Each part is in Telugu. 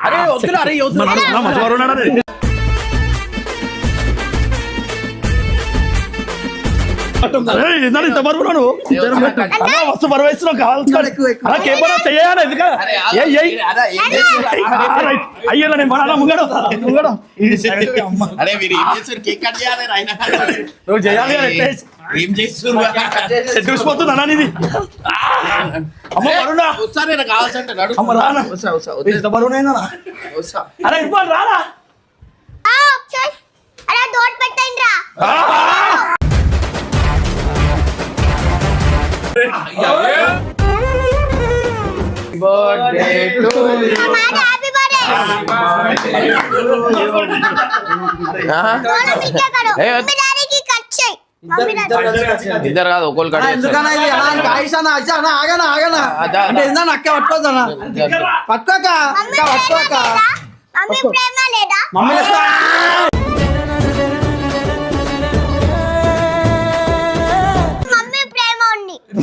అరే వద్దురా అరే వద్దు ఇంత బరువు నువ్వు? బరువు వేస్తున్నావు చెయ్యాలి ఎందుక నేను ముంగడు? ముంగడు. నువ్వు చేయాలి ఏం చేస్తున్నారు? చూసిపోతుంది అన్నా అమ్మ నాకు కావాల్సంటే నడు అమ్మ రానా. బరువునైనా అరే రారా దోట్ పెట్టండి రా. అన్న ఆయుష్ అన్న ఆగనా ఆగనా. అంటే అక్క పట్టుకోదన్నా పట్టుకోక పట్టుకోక. మమ్మీ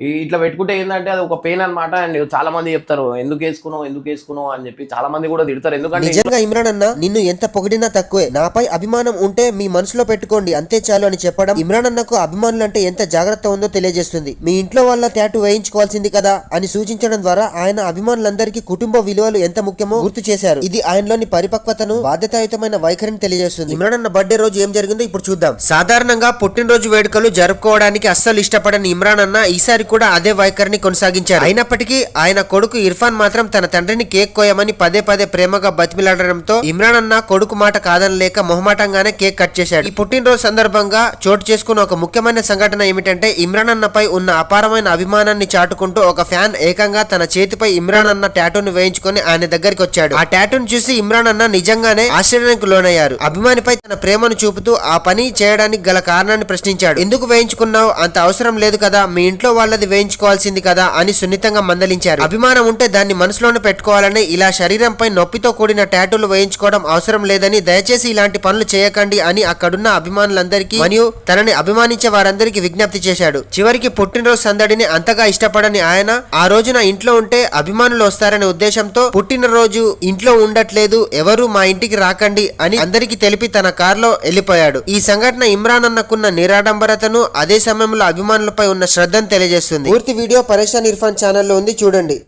ఇట్లా పెట్టుకుంటే ఏంటంటే అది ఒక పెయిన్ అన్నమాట. అండ్ చాలా మంది చెప్తారు ఎందుకు వేసుకున్నావు ఎందుకు వేసుకున్నావు? అని చెప్పి చాలా మంది కూడా తిడతారు. ఎందుకంటే నిజంగా ఇమ్రాన్ అన్న నిన్ను ఎంత పొగిడినా తక్కువే. నాపై అభిమానం ఉంటే మీ మనసులో పెట్టుకోండి అంతే చాలు అని చెప్పడం ఇమ్రాన్ అన్నకు అభిమానులు అంటే ఎంత జాగ్రత్త ఉందో తెలియజేస్తుంది. మీ ఇంట్లో వాళ్ళ టాటూ వేయించుకోవాల్సింది కదా అని సూచించడం ద్వారా ఆయన అభిమానులందరికీ కుటుంబ విలువలు ఎంత ముఖ్యమో గుర్తు చేశారు. ఇది ఆయనలోని పరిపక్వతను బాధ్యతాయుతమైన వైఖరిని తెలియజేస్తుంది. ఇమ్రాన్ అన్న బర్త్డే రోజు ఏం జరిగిందో ఇప్పుడు చూద్దాం. సాధారణంగా పుట్టినరోజు వేడుకలు జరుపుకోవడానికి అస్సలు ఇష్టపడని ఇమ్రాన్ అన్న ఈసారి కూడా అదే వైఖరిని కొనసాగించారు. అయినప్పటికీ ఆయన కొడుకు ఇర్ఫాన్ మాత్రం తన తండ్రిని కేక్ కోయమని పదే పదే ప్రేమగా బతిమిలాడడంతో ఇమ్రాన్ అన్న కొడుకు మాట కాదనలేక మొహమాటంగానే కేక్ కట్ చేశాడు. ఈ పుట్టినరోజు సందర్భంగా చోటు చేసుకున్న ఒక ముఖ్యమైన సంఘటన ఏమిటంటే ఇమ్రాన్ అన్నపై ఉన్న అపారమైన అభిమానాన్ని చాటుకుంటూ ఒక ఫ్యాన్ ఏకంగా తన చేతిపై ఇమ్రాన్ అన్న టాటూను వేయించుకొని ఆయన దగ్గరికి వచ్చాడు. ఆ టాటూను చూసి ఇమ్రాన్ అన్న నిజంగానే ఆశ్చర్యానికి లోనయ్యారు. అభిమానిపై తన ప్రేమను చూపుతూ ఆ పని చేయడానికి గల కారణాన్ని ప్రశ్నించాడు. ఎందుకు వేయించుకున్నావు? అంత అవసరం లేదు కదా. మీ ఇంట్లో అది వేయించుకోవాల్సింది కదా అని సున్నితంగా మందలించారు. అభిమానం ఉంటే దాన్ని మనసులోనే పెట్టుకోవాలని ఇలా శరీరంపై నొప్పితో కూడిన టాటూలు వేయించుకోవడం అవసరం లేదని దయచేసి ఇలాంటి పనులు చేయకండి అని అక్కడున్న అభిమానులందరికీ మరియు తనని అభిమానించే వారందరికీ విజ్ఞప్తి చేశాడు. చివరికి పుట్టినరోజు సందడిని అంతగా ఇష్టపడని ఆయన ఆ రోజున ఇంట్లో ఉంటే అభిమానులు వస్తారనే ఉద్దేశంతో పుట్టినరోజు ఇంట్లో ఉండట్లేదు ఎవరు మా ఇంటికి రాకండి అని అందరికీ తెలిపి తన కారులో వెళ్ళిపోయాడు ఈ సంఘటన ఇమ్రాన్ అన్నకున్న నిరాడంబరతను అదే సమయంలో అభిమానులపై ఉన్న శ్రద్ధను తెలియజేస్తుంది. పూర్తి వీడియో పరేషాన్ ఇర్ఫాన్ ఛానల్లో ఉంది చూడండి.